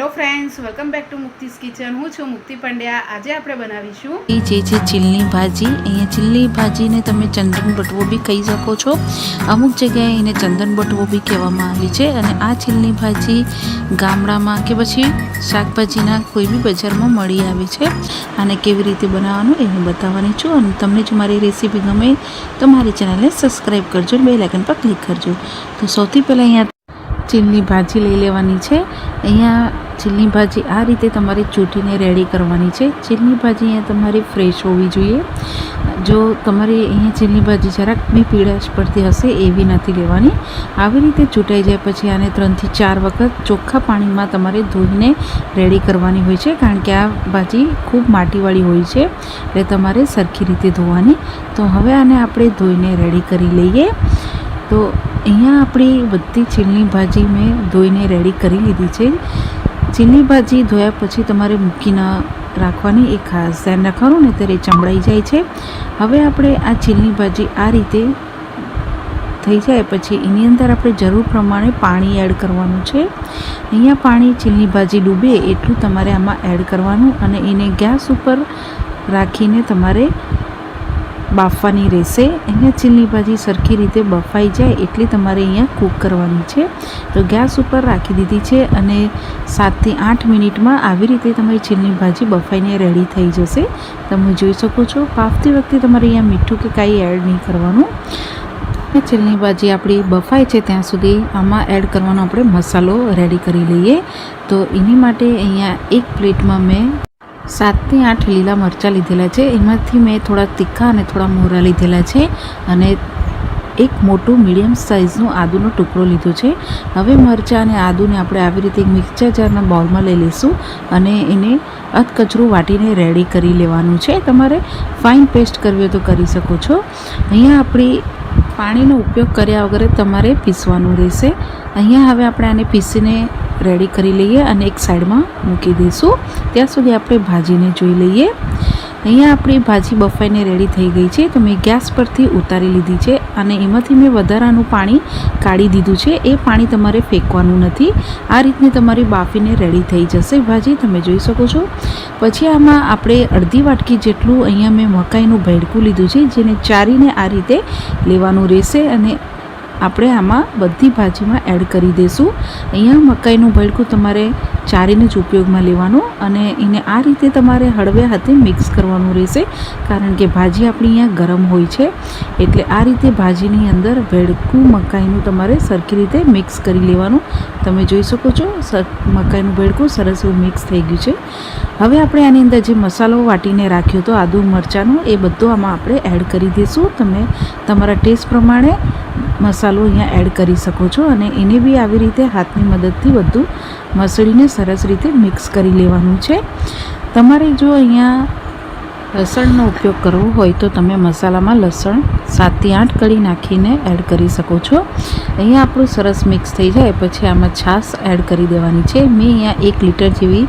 Hello friends, welcome back to Mukti's kitchen. હું છું મુક્તિ પંડ્યા. આજે આપણે બનાવીશું એ જે છે ચીલની ભાજી, અહીંયા ચીલની ભાજીને તમે ચંદન બટવો બી કહી શકો છો. અમુક જગ્યાએ એને ચંદન બટવો બી કહેવામાં આવે છે અને આ ચીલની ભાજી ગામડામાં કે પછી શાકભાજીના કોઈ બી બજારમાં મળી આવે છે. અને કેવી રીતે બનાવવાનું એ હું બતાવવાની છું અને તમને જો મારી રેસીપી ગમે તો મારી ચેનલને સબસ્ક્રાઈબ કરજો બે લાઇકન પર ક્લિક કરજો. તો સૌથી પહેલાં અહીંયા ચીલની ભાજી લઈ લેવાની છે. અહીંયા ચીલની ભાજી આ રીતે તમારે ચૂંટીને રેડી કરવાની છે. ચીલની ભાજી અહીંયા તમારી ફ્રેશ હોવી જોઈએ. જો તમારી અહીંયા ચીલની ભાજી જરાક બી પીળાશ પડતી હશે એવી નથી લેવાની. આવી રીતે ચૂંટાઈ જાય પછી આને ત્રણથી ચાર વખત ચોખ્ખા પાણીમાં તમારે ધોઈને રેડી કરવાની હોય છે. કારણ કે આ ભાજી ખૂબ માટીવાળી હોય છે. એટલે તમારે સરખી રીતે ધોવાની. તો હવે આને આપણે ધોઈને રેડી કરી લઈએ. તો અહીંયા આપણી બધી છીલની ભાજી મેં ધોઈને રેડી કરી લીધી છે. ચીલની ભાજી ધોયા પછી તમારે મૂકીને રાખવાની એ ખાસ ધ્યાન રાખવાનું ને ત્યારે ચમડાઈ જાય છે. હવે આપણે આ ચીલની ભાજી આ રીતે થઈ જાય પછી એની અંદર આપણે જરૂર પ્રમાણે પાણી એડ કરવાનું છે. અહીંયા પાણી ચીલની ભાજી ડૂબે એટલું તમારે આમાં એડ કરવાનું અને એને ગેસ ઉપર રાખીને તમારે બાફવાની રહેશે. અહીંયા ચીલની ભાજી સરખી રીતે બફાઈ જાય એટલી તમારે અહીંયા કૂક કરવાની છે. તો ગેસ ઉપર રાખી દીધી છે અને સાતથી આઠ મિનિટમાં આવી રીતે તમારી ચીલની ભાજી બફાઈને રેડી થઈ જશે. તમે જોઈ શકો છો બાફતી વખતે તમારે અહીંયા મીઠું કે કાંઈ એડ નહીં કરવાનું. ચીલની ભાજી આપણી બફાય છે ત્યાં સુધી આમાં એડ કરવાનો આપણે મસાલો રેડી કરી લઈએ. તો એની માટે અહીંયા એક પ્લેટમાં મેં સાતથી આઠ લીલા મરચાં લીધેલા છે. એમાંથી મેં થોડા તીખા અને થોડા મોરા લીધેલા છે અને એક મોટું મીડિયમ સાઇઝનું આદુનો ટુકડો લીધો છે. હવે મરચાં અને આદુને આપણે આવી રીતે મિક્સર જારના બાઉલમાં લઈ લઈશું અને એને અધકચરું વાટીને રેડી કરી લેવાનું છે. તમારે ફાઇન પેસ્ટ કરવી હોય તો કરી શકો છો. અહીંયા આપણી પાણીનો ઉપયોગ કર્યા વગર તમારે પીસવાનું રહેશે. અહીંયા હવે આપણે આને પીસીને રેડી કરી લઈએ અને એક સાઈડમાં મૂકી દઈશું. ત્યાં સુધી આપણે ભાજીને જોઈ લઈએ. અહીંયા આપણી ભાજી બફાઈને રેડી થઈ ગઈ છે. તો મેં ગેસ પરથી ઉતારી લીધી છે અને એમાંથી મેં વધારાનું પાણી કાઢી દીધું છે. એ પાણી તમારે ફેંકવાનું નથી. આ રીતની તમારી બાફીને રેડી થઈ જશે ભાજી. તમે જોઈ શકો છો. પછી આમાં આપણે અડધી વાટકી જેટલું અહીંયા મેં મકાઈનું ભેડકું લીધું છે, જેને ચારીને આ રીતે લેવાનું રહેશે અને આપણે આમાં બધી ભાજીમાં એડ કરી દઈશું અહીંયા મકાઈનું ભડકું તમારે ચારીને જ ઉપયોગમાં લેવાનું અને એને આ રીતે તમારે હળવે હાથે મિક્સ કરવાનું રહેશે, કારણ કે ભાજી આપણી અહીંયા ગરમ હોય છે. એટલે આ રીતે ભાજીની અંદર ભેડકું મકાઈનું તમારે સરખી રીતે મિક્સ કરી લેવાનું. તમે જોઈ શકો છો મકાઈનું ભેડકું સરસ એવું મિક્સ થઈ ગયું છે. હવે આપણે આની અંદર જે મસાલો વાટીને રાખ્યો હતો, આદુ મરચાંનો, એ બધો આમાં આપણે એડ કરી દઈશું તમે તમારા ટેસ્ટ પ્રમાણે મસાલો અહીંયા એડ કરી શકો છો અને એને બી આવી રીતે હાથની મદદથી બધું મસળીને સરસ રીતે મિક્સ કરી લેવાનું છે. તમારે જો અહીંયા લસણનો ઉપયોગ કરવો હોય તો તમે મસાલામાં લસણ સાતથી આઠ કળી નાખીને એડ કરી શકો છો. અહીંયા આપણું સરસ મિક્સ થઈ જાય, પછી આમાં છાશ એડ કરી દેવાની છે. મેં અહીંયા એક લીટર જેવી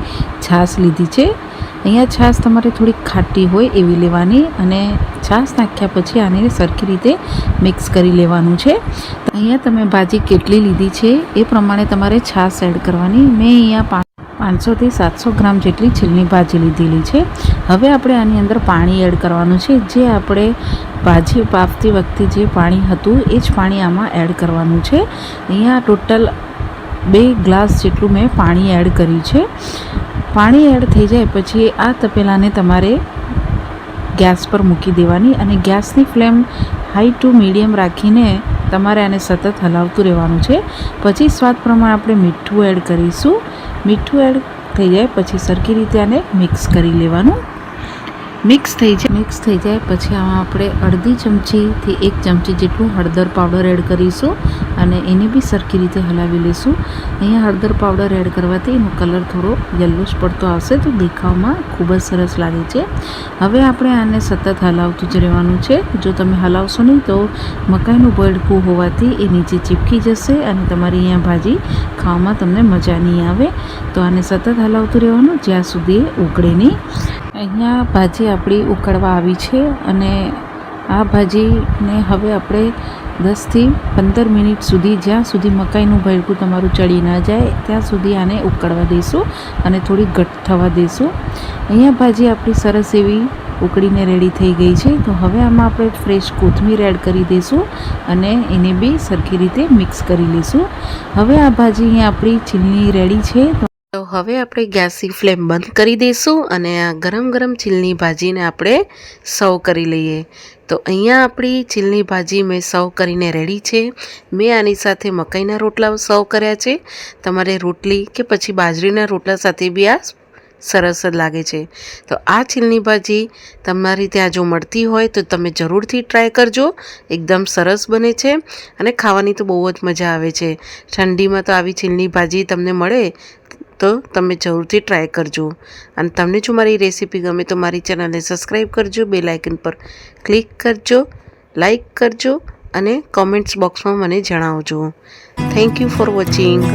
છાશ લીધી છે. અહીંયા છાશ તમારે થોડીક ખાટી હોય એવી લેવાની અને છાશ નાખ્યા પછી આને સરખી રીતે મિક્સ કરી લેવાનું છે. અહીંયા તમે ભાજી કેટલી લીધી છે એ પ્રમાણે તમારે છાશ એડ કરવાની. મેં અહીંયા પાંચસોથી સાતસો ગ્રામ જેટલી છીલની ભાજી લીધેલી છે. હવે આપણે આની અંદર પાણી એડ કરવાનું છે. જે આપણે ભાજી પાપતી વખતે જે પાણી હતું એ જ પાણી આમાં એડ કરવાનું છે. અહીંયા ટોટલ બે ગ્લાસ જેટલું મેં પાણી એડ કર્યું છે. પાણી એડ થઈ જાય પછી આ તપેલાને તમારે ગેસ પર મૂકી દેવાની અને ગેસની ફ્લેમ હાઈ ટુ મીડિયમ રાખીને તમારે આને સતત હલાવતું રહેવાનું છે. પછી સ્વાદ પ્રમાણે આપણે મીઠું એડ કરીશું. મીઠું એડ થઈ જાય પછી સરખી રીતે આને મિક્સ કરી લેવાનું. મિક્સ થઈ જાય. મિક્સ થઈ જાય, પછી આમાં આપણે અડધી ચમચીથી એક ચમચી જેટલું હળદર પાવડર એડ કરીશું અને એને બી સરખી રીતે હલાવી લઈશું. અહીંયા હળદર પાવડર એડ કરવાથી એનો કલર થોડો યલ્લોશ પડતો આવશે તો દેખાવમાં ખૂબ જ સરસ લાગે છે. હવે આપણે આને સતત હલાવતું જ રહેવાનું છે. જો તમે હલાવશો નહીં તો મકાઈનું બળકું હોવાથી એ નીચે ચીપકી જશે અને તમારી અહીંયા ભાજી ખાવામાં તમને મજા નહીં આવે. તો આને સતત હલાવતું રહેવાનું, જ્યાં સુધી ઉકળે નહીં. અહીંયા ભાજી આપણી ઉકળવા આવી છે અને આ ભાજીને હવે આપણે દસથી પંદર મિનિટ સુધી, જ્યાં સુધી મકાઈનું ભેળકું તમારું ચડી ના જાય, ત્યાં સુધી આને ઉકળવા દઈશું અને થોડી ઘટ થવા દઈશું. અહીંયા ભાજી આપણી સરસ એવી ઉકળીને રેડી થઈ ગઈ છે. તો હવે આમાં આપણે ફ્રેશ કોથમીર એડ કરી દઈશું અને એને બી સરખી રીતે મિક્સ કરી લઈશું. હવે આ ભાજી અહીંયા આપણી ચીલની રેડી છે. તો હવે આપણે ગેસની ફ્લેમ બંધ કરી દઈશું અને આ ગરમ ગરમ ચીલની ભાજીને આપણે સર્વ કરી લઈએ. તો અહીંયા આપણી ચીલની ભાજી મેં સર્વ કરીને રેડી છે. મેં આની સાથે મકાઈના રોટલા સર્વ કર્યા છે. તમારે રોટલી કે પછી બાજરીના રોટલા સાથે બી આ સરસ જ લાગે છે. તો આ ચીલની ભાજી તમારી ત્યાં જો મળતી હોય તો તમે જરૂરથી ટ્રાય કરજો. એકદમ સરસ બને છે અને ખાવાની તો બહુ જ મજા આવે છે. ઠંડીમાં તો આવી ચીલની ભાજી તમને મળે તો તમે જરૂરથી ટ્રાય કરજો. અને તમને જો મારી રેસીપી ગમે તો મારી ચેનલને સબસ્ક્રાઈબ કરજો બે લાઇકન પર ક્લિક કરજો લાઇક કરજો અને કોમેન્ટ્સ બોક્સમાં મને જણાવજો. Thank you for watching